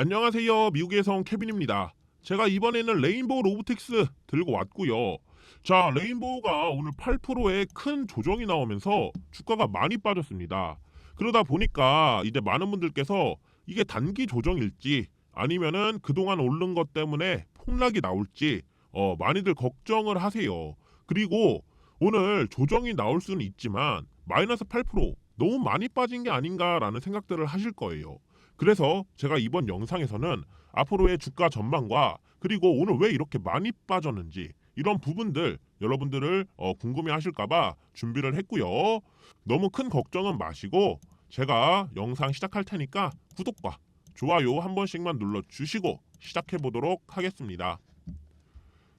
안녕하세요. 미국에서 온 케빈입니다. 제가 이번에는 레인보우 로보틱스 들고 왔고요. 자, 레인보우가 오늘 8%의 큰 조정이 나오면서 주가가 많이 빠졌습니다. 그러다 보니까 이제 많은 분들께서 이게 단기 조정일지 아니면은 그동안 오른 것 때문에 폭락이 나올지 어, 많이들 걱정을 하세요. 그리고 오늘 조정이 나올 수는 있지만 마이너스 8% 너무 많이 빠진 게 아닌가라는 생각들을 하실 거예요. 그래서 제가 이번 영상에서는 앞으로의 주가 전망과 그리고 오늘 왜 이렇게 많이 빠졌는지 이런 부분들 여러분들을 어, 궁금해 하실까봐 준비를 했고요. 너무 큰 걱정은 마시고 제가 영상 시작할 테니까 구독과 좋아요 한 번씩만 눌러주시고 시작해 보도록 하겠습니다.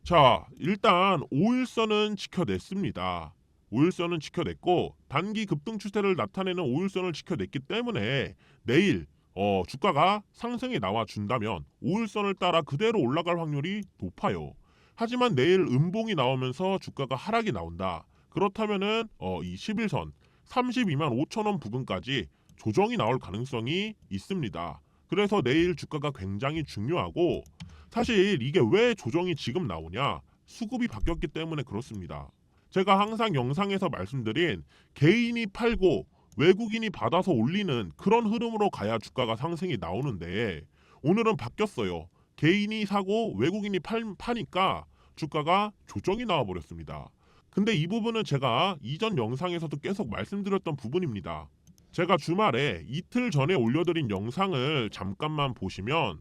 자, 일단 5일선은 지켜냈습니다. 5일선은 지켜냈고 단기 급등 추세를 나타내는 5일선을 지켜냈기 때문에 내일 어, 주가가 상승이 나와 준다면 5일선을 따라 그대로 올라갈 확률이 높아요. 하지만 내일 음봉이 나오면서 주가가 하락이 나온다. 그렇다면은 어, 이 11선 32만 5천 원 부근까지 조정이 나올 가능성이 있습니다. 그래서 내일 주가가 굉장히 중요하고 사실 이게 왜 조정이 지금 나오냐? 수급이 바뀌었기 때문에 그렇습니다. 제가 항상 영상에서 말씀드린 개인이 팔고 외국인이 받아서 올리는 그런 흐름으로 가야 주가가 상승이 나오는데 오늘은 바뀌었어요. 개인이 사고 외국인이 팔, 파니까 주가가 조정이 나와 버렸습니다. 근데 이 부분은 제가 이전 영상에서도 계속 말씀드렸던 부분입니다. 제가 주말에 이틀 전에 올려드린 영상을 잠깐만 보시면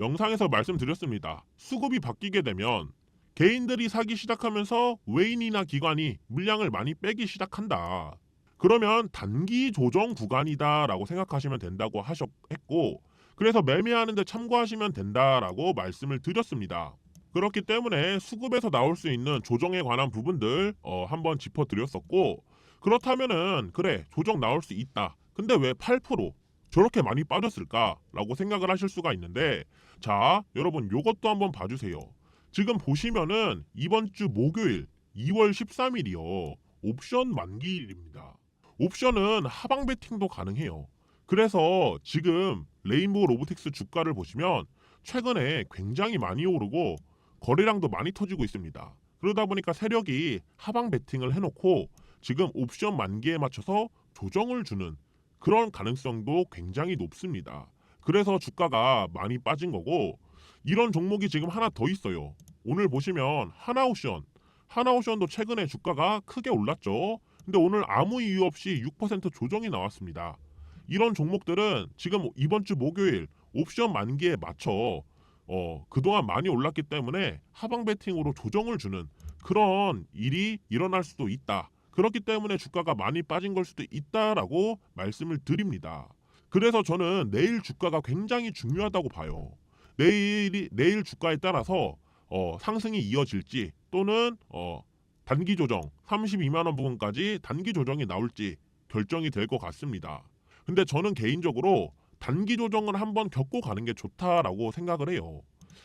영상에서 말씀드렸습니다. 수급이 바뀌게 되면 개인들이 사기 시작하면서 외인이나 기관이 물량을 많이 빼기 시작한다. 그러면 단기 조정 구간이다라고 생각하시면 된다고 하셨고 그래서 매매하는데 참고하시면 된다라고 말씀을 드렸습니다. 그렇기 때문에 수급에서 나올 수 있는 조정에 관한 부분들 어, 한번 짚어드렸었고 그렇다면은 그래 조정 나올 수 있다. 근데 왜 8% 저렇게 많이 빠졌을까라고 생각을 하실 수가 있는데 자 여러분 요것도 한번 봐주세요. 지금 보시면은 이번 주 목요일 2월 13일이요 옵션 만기일입니다. 옵션은 하방 베팅도 가능해요. 그래서 지금 레인보우 로보틱스 주가를 보시면 최근에 굉장히 많이 오르고 거래량도 많이 터지고 있습니다. 그러다 보니까 세력이 하방 베팅을 해놓고 지금 옵션 만기에 맞춰서 조정을 주는 그런 가능성도 굉장히 높습니다. 그래서 주가가 많이 빠진 거고 이런 종목이 지금 하나 더 있어요. 오늘 보시면 하나옵션 하나옵션도 최근에 주가가 크게 올랐죠. 근데 오늘 아무 이유 없이 6% 조정이 나왔습니다. 이런 종목들은 지금 이번 주 목요일 옵션 만기에 맞춰 어, 그동안 많이 올랐기 때문에 하방 베팅으로 조정을 주는 그런 일이 일어날 수도 있다. 그렇기 때문에 주가가 많이 빠진 걸 수도 있다라고 말씀을 드립니다. 그래서 저는 내일 주가가 굉장히 중요하다고 봐요. 내일이 내일 주가에 따라서 어, 상승이 이어질지 또는 어, 단기 조정 32만 원 부분까지 단기 조정이 나올지 결정이 될 것 같습니다. 근데 저는 개인적으로 단기 조정을 한번 겪고 가는 게 좋다라고 생각을 해요.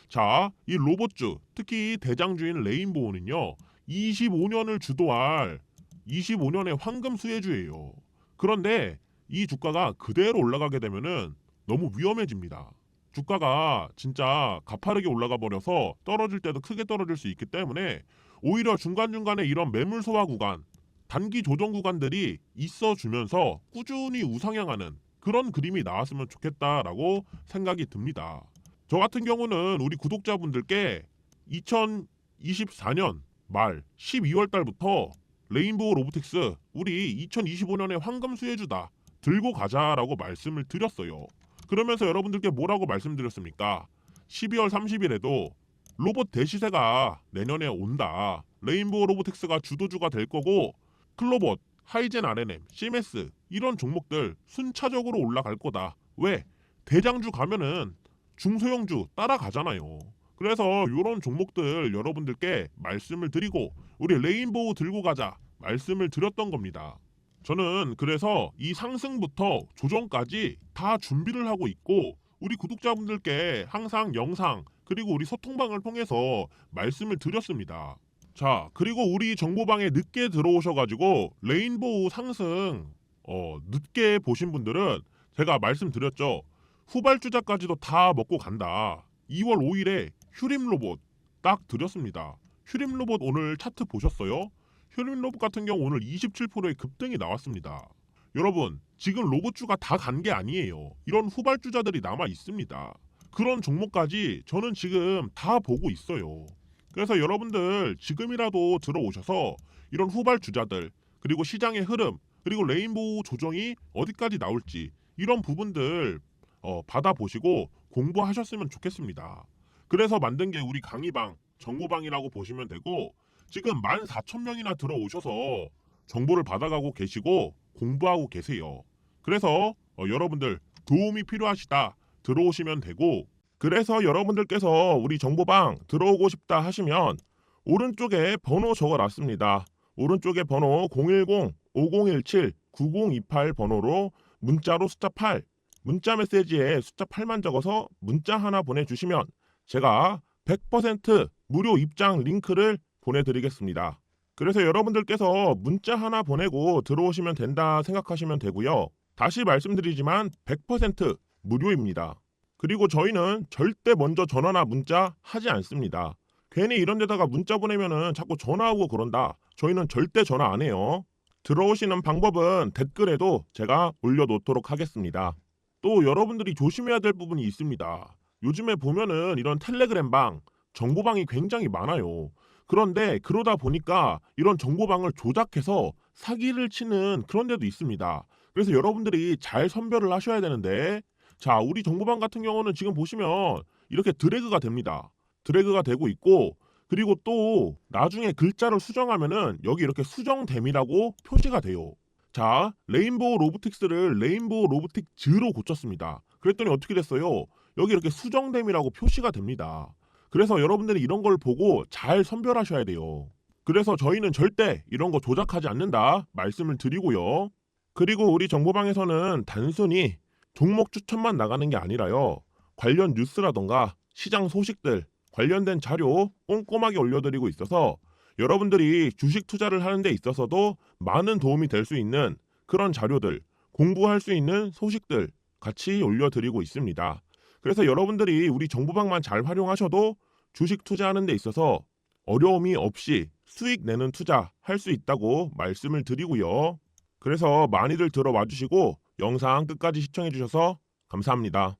자, 이 로봇주, 특히 대장주인 레인보우는요, 25년을 주도할 25년의 황금 수혜주예요. 그런데 이 주가가 그대로 올라가게 되면은 너무 위험해집니다. 주가가 진짜 가파르게 올라가 버려서 떨어질 때도 크게 떨어질 수 있기 때문에 오히려 중간중간에 이런 매물 소화 구간, 단기 조정 구간들이 있어 주면서 꾸준히 우상향하는 그런 그림이 나왔으면 좋겠다라고 생각이 듭니다. 저 같은 경우는 우리 구독자분들께 2024년 말 12월 달부터 레인보우 로보틱스 우리 2025년의 황금 수혜주다 들고 가자라고 말씀을 드렸어요. 그러면서 여러분들께 뭐라고 말씀드렸습니까? 12월 30일에도 로봇 대시세가 내년에 온다. 레인보우 로보틱스가 주도주가 될 거고 클로봇, 하이젠 R&M, CMS 이런 종목들 순차적으로 올라갈 거다. 왜? 대장주 가면은 중소형주 따라가잖아요. 그래서 이런 종목들 여러분들께 말씀을 드리고 우리 레인보우 들고 가자 말씀을 드렸던 겁니다. 저는 그래서 이 상승부터 조정까지 다 준비를 하고 있고 우리 구독자분들께 항상 영상 그리고 우리 소통방을 통해서 말씀을 드렸습니다. 자, 그리고 우리 정보방에 늦게 들어오셔가지고 레인보우 상승 어, 늦게 보신 분들은 제가 말씀드렸죠. 후발주자까지도 다 먹고 간다. 2월 5일에 휴림 로봇 딱 드렸습니다. 휴림 로봇 오늘 차트 보셨어요? 휴림 로봇 같은 경우 오늘 27%의 급등이 나왔습니다. 여러분, 지금 로봇주가 다 간 게 아니에요. 이런 후발주자들이 남아 있습니다. 그런 종목까지 저는 지금 다 보고 있어요. 그래서 여러분들 지금이라도 들어오셔서 이런 후발주자들 그리고 시장의 흐름 그리고 레인보우 조정이 어디까지 나올지 이런 부분들 어, 받아보시고 공부하셨으면 좋겠습니다. 그래서 만든 게 우리 강의방 정보방이라고 보시면 되고 지금 14,000명이나 들어오셔서 정보를 받아가고 계시고 공부하고 계세요. 그래서 어, 여러분들 도움이 필요하시다 들어오시면 되고 그래서 여러분들께서 우리 정보방 들어오고 싶다 하시면 오른쪽에 번호 적어놨습니다. 오른쪽에 번호 010-5017-9028 번호로 문자로 숫자 8 문자 메시지에 숫자 8만 적어서 문자 하나 보내주시면 제가 100% 무료 입장 링크를 보내드리겠습니다. 그래서 여러분들께서 문자 하나 보내고 들어오시면 된다 생각하시면 되고요. 다시 말씀드리지만 100% 무료입니다. 그리고 저희는 절대 먼저 전화나 문자 하지 않습니다. 괜히 이런 데다가 문자 보내면은 자꾸 전화하고 그런다. 저희는 절대 전화 안 해요. 들어오시는 방법은 댓글에도 제가 올려놓도록 하겠습니다. 또 여러분들이 조심해야 될 부분이 있습니다. 요즘에 보면은 이런 텔레그램 방, 정보방이 굉장히 많아요. 그런데 그러다 보니까 이런 정보방을 조작해서 사기를 치는 그런 데도 있습니다. 그래서 여러분들이 잘 선별을 하셔야 되는데 자, 우리 정보방 같은 경우는 지금 보시면 이렇게 드래그가 됩니다. 드래그가 되고 있고 그리고 또 나중에 글자를 수정하면은 여기 이렇게 수정됨이라고 표시가 돼요. 자, 레인보우 로보틱스를 레인보우 로보틱 즈로 고쳤습니다. 그랬더니 어떻게 됐어요? 여기 이렇게 수정됨이라고 표시가 됩니다. 그래서 여러분들이 이런 걸 보고 잘 선별하셔야 돼요. 그래서 저희는 절대 이런 거 조작하지 않는다 말씀을 드리고요. 그리고 우리 정보방에서는 단순히 종목 추천만 나가는 게 아니라요. 관련 뉴스라던가 시장 소식들, 관련된 자료 꼼꼼하게 올려드리고 있어서 여러분들이 주식 투자를 하는 데 있어서도 많은 도움이 될 수 있는 그런 자료들, 공부할 수 있는 소식들 같이 올려드리고 있습니다. 그래서 여러분들이 우리 정보방만 잘 활용하셔도 주식 투자하는 데 있어서 어려움이 없이 수익 내는 투자 할 수 있다고 말씀을 드리고요. 그래서 많이들 들어와 주시고 영상 끝까지 시청해 주셔서 감사합니다.